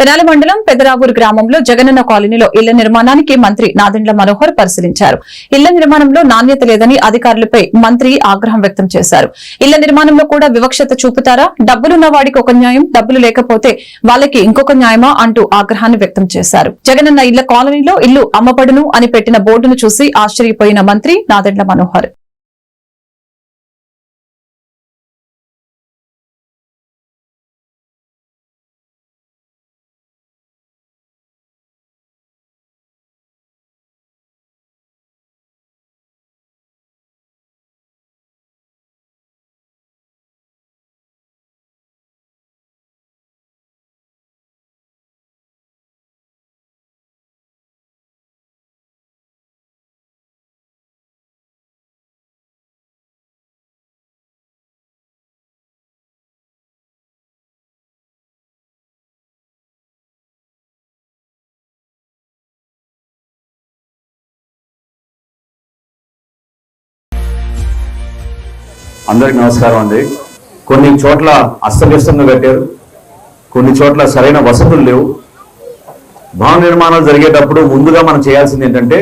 తెనాలి మండలం పెదరావూరు గ్రామంలో జగనన్న కాలనీలో ఇళ్ళ నిర్మాణానికి మంత్రి నాదెండ్ల మనోహర్ పరిశీలించారు. ఇళ్ళ నిర్మాణంలో నాణ్యత లేదని అధికారులపై మంత్రి ఆగ్రహం వ్యక్తం చేశారు. ఇళ్ళ నిర్మాణంలో కూడా వివక్షత చూపుతారా? డబ్బులున్న వాడికి ఒక న్యాయం డబ్బులు లేకపోతే వాళ్ళకి ఇంకొక న్యాయమా అంటూ ఆగ్రహాన్ని వ్యక్తం చేశారు. జగనన్న ఇళ్ళ కాలనీలో ఇల్లు అమ్మబడును అని పెట్టిన బోర్డును చూసి ఆశ్చర్యపోయిన మంత్రి నాదెండ్ల మనోహర్. అందరికి నమస్కారం అండి. కొన్ని చోట్ల అస్తవ్యస్తంగా కట్టారు. కొన్ని చోట్ల సరైన వసతులు లేవు. భవన నిర్మాణాలు జరిగేటప్పుడు ముందుగా మనం చేయాల్సింది ఏంటంటే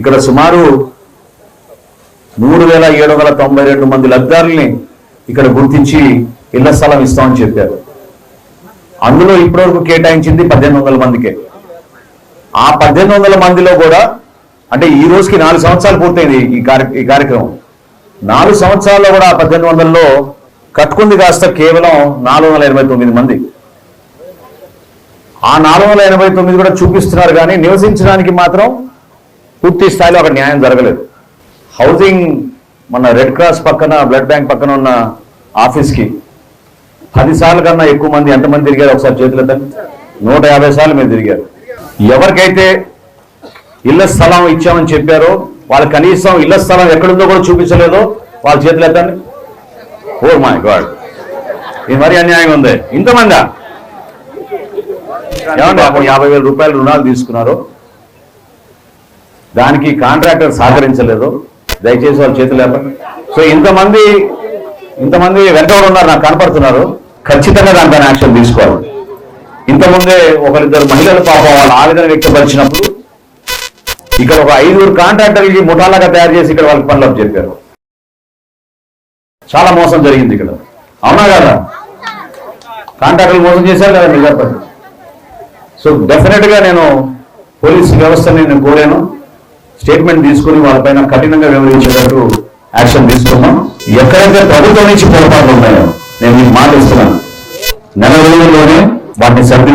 ఇక్కడ సుమారు మూడు వేల ఏడు వందల తొంభై రెండు మంది లబ్ధారుల్ని ఇక్కడ గుర్తించి ఇళ్ళ స్థలం ఇస్తామని చెప్పారు. అందులో ఇప్పటివరకు కేటాయించింది పద్దెనిమిది వందల మందికే. ఆ పద్దెనిమిది వందల మందిలో కూడా అంటే ఈ రోజుకి నాలుగు సంవత్సరాలు పూర్తయింది ఈ కార్య ఈ కార్యక్రమం. నాలుగు సంవత్సరాల్లో కూడా పద్దెనిమిది వందల్లో కట్టుకుంది కాస్త కేవలం నాలుగు వందల ఎనభై తొమ్మిది మంది. ఆ నాలుగు వందల ఎనభై తొమ్మిది కూడా చూపిస్తున్నారు కానీ నివసించడానికి మాత్రం పూర్తి స్థాయిలో అక్కడ న్యాయం జరగలేదు. హౌసింగ్ మన రెడ్ క్రాస్ పక్కన బ్లడ్ బ్యాంక్ పక్కన ఉన్న ఆఫీస్కి పది సార్లు కన్నా ఎక్కువ మంది ఎంతమంది తిరిగారు ఒకసారి చేతులు నూట యాభై సార్లు మీరు తిరిగారు. ఎవరికైతే ఇళ్ళ స్థలం ఇచ్చామని చెప్పారో వాళ్ళు కనీసం ఇళ్ళ స్థలం ఎక్కడుందో కూడా చూపించలేదు వాళ్ళ చేతులు ఎత్తండి. Oh my God. ఇది మరీ అన్యాయం ఉంది. ఇంతమందా? ఏమండి అప్పుడు యాభై వేల రూపాయలు రుణాలు తీసుకున్నారు? దానికి కాంట్రాక్టర్ సహకరించలేదు? దయచేసి వాళ్ళ చేతులు లేపండి. సో ఇంతమంది ఇంతమంది వెంటబడి ఉన్నారు నాకు కనపడుతున్నారు. ఖచ్చితంగా దానిపైన యాక్షన్ తీసుకోవాలి. ఇంతకుముందే ఒకరిద్దరు మహిళలు పాపం వాళ్ళ ఆవేదన వ్యక్తపరిచినప్పుడు ఇక్కడ ఒక ఐదుగురు కాంట్రాక్టర్లకి ముఠాలాగా తయారు చేసి ఇక్కడ వాళ్ళకి పనులు చెప్పారు చాలా మోసం జరిగింది ఇక్కడ. అవునా కదా? కాంట్రాక్టర్లు మోసం చేశారు కదా మీరు చెప్పండి. సో డెఫినెట్గా నేను పోలీస్ వ్యవస్థని నేను కోరాను. స్టేట్మెంట్ తీసుకుని వాళ్ళపైన కఠినంగా వివరించేటట్టు యాక్షన్ తీసుకున్నాం. ఎక్కడైతే ప్రభుత్వం నుంచి పొరపాట్లు ఉన్నాయో నేను మీకు మాట ఇస్తున్నాను నెల రోజుల్లోనే వాటిని సరిదిద్దుకుని